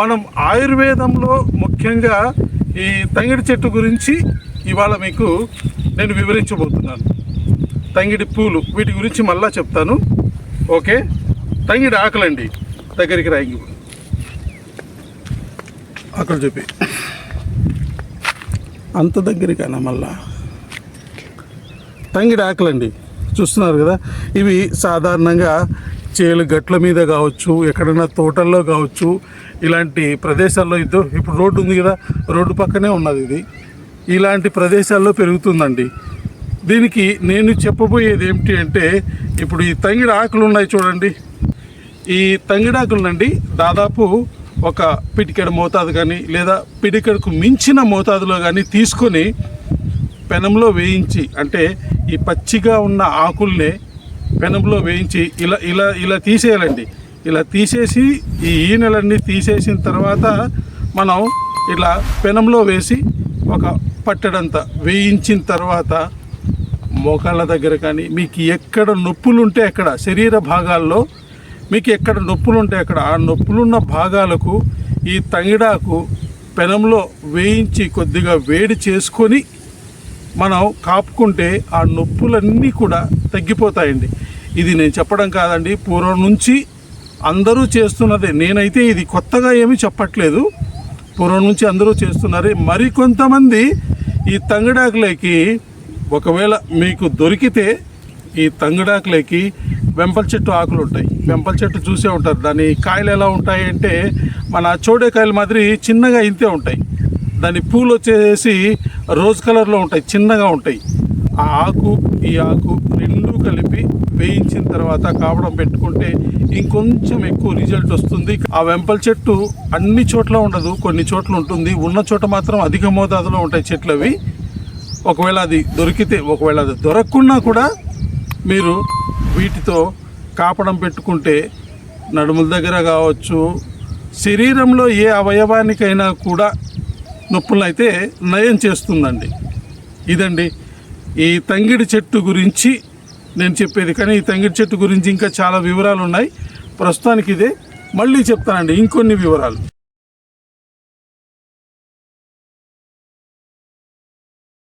మనం ఆయుర్వేదంలో ముఖ్యంగా ఈ తంగిడి చెట్టు గురించి ఇవాళ మీకు నేను వివరించబోతున్నాను. తంగిడి పూలు వీటి గురించి మళ్ళా చెప్తాను. ఓకే? తంగిడి ఆకలండి. దగ్గరికి రాయి అక్కడ చెప్పి. అంత దగ్గరికైనా మళ్ళా. తంగిడి ఆకలండి. చూస్తున్నారు కదా? ఇవి సాధారణంగా చేలు గట్ల మీద కావచ్చు ఎక్కడైనా తోటల్లో కావచ్చు ఇలాంటి ప్రదేశాల్లో ఇద్దరు ఇప్పుడు రోడ్డు ఉంది కదా రోడ్డు పక్కనే ఉన్నది ఇది. ఇలాంటి ప్రదేశాల్లో పెరుగుతుందండి. దీనికి నేను చెప్పబోయేది ఏమిటి అంటే ఇప్పుడు ఈ తంగిడి ఆకులు ఉన్నాయి చూడండి. ఈ తంగిడాకులనండి దాదాపు ఒక పిటికెడు మోతాదు కానీ లేదా పిడికెడుకు మించిన మోతాదులో కానీ తీసుకొని పెనంలో వేయించి అంటే ఈ పచ్చిగా ఉన్న ఆకుల్నే పెనంలో వేయించి ఇలా ఇలా ఇలా తీసేయాలండి. ఇలా తీసేసి ఈ ఈనెలన్నీ తీసేసిన తర్వాత మనం ఇలా పెనంలో వేసి ఒక పట్టడంత వేయించిన తర్వాత మోకాళ్ళ దగ్గర కానీ మీకు ఎక్కడ నొప్పులుంటే అక్కడ శరీర భాగాల్లో మీకు ఎక్కడ నొప్పులుంటే అక్కడ ఆ నొప్పులున్న భాగాలకు ఈ తంగిడాకు పెనంలో వేయించి కొద్దిగా వేడి చేసుకొని మనం కాపుకుంటే ఆ నొప్పులన్నీ కూడా తగ్గిపోతాయండి. ఇది నేను చెప్పడం కాదండి. పూర్వం నుంచి అందరూ చేస్తున్నదే. నేనైతే ఇది కొత్తగా ఏమీ చెప్పట్లేదు. పూర్వం నుంచి అందరూ చేస్తున్నారే మరికొంతమంది ఈ తంగిడాకులకి ఒకవేళ మీకు దొరికితే ఈ తంగిడాకులకి వెంపల చెట్టు ఆకులు ఉంటాయి. వెంపల చెట్టు చూసే ఉంటారు. దాని కాయలు ఎలా ఉంటాయి అంటే మన చోడేకాయల మాదిరి చిన్నగా ఇంతే ఉంటాయి. దాని పూలు వచ్చేసి రోజ్ కలర్లో ఉంటాయి. చిన్నగా ఉంటాయి. ఆ ఆకు ఈ ఆకు రెండు కలిపి వేయించిన తర్వాత కావడం పెట్టుకుంటే ఇంకొంచెం ఎక్కువ రిజల్ట్ వస్తుంది. ఆ వెంపల చెట్టు అన్ని చోట్ల ఉండదు కొన్ని చోట్ల ఉంటుంది. ఉన్న చోట మాత్రం అధిక మోతాదులో ఉంటాయి చెట్లు అవి. ఒకవేళ అది దొరికితే ఒకవేళ అది దొరకకున్నా కూడా మీరు వీటితో కాపడం పెట్టుకుంటే నడుముల దగ్గర కావచ్చు శరీరంలో ఏ అవయవానికైనా కూడా నొప్పులను అయితే నయం చేస్తుందండి. ఇదండి ఈ తంగిడి చెట్టు గురించి నేను చెప్పేది. కానీ ఈ తంగిడి చెట్టు గురించి ఇంకా చాలా వివరాలు ఉన్నాయి ప్రస్తుతానికి ఇదే. మళ్ళీ చెప్తానండి. ఇంకొన్ని వివరాలు.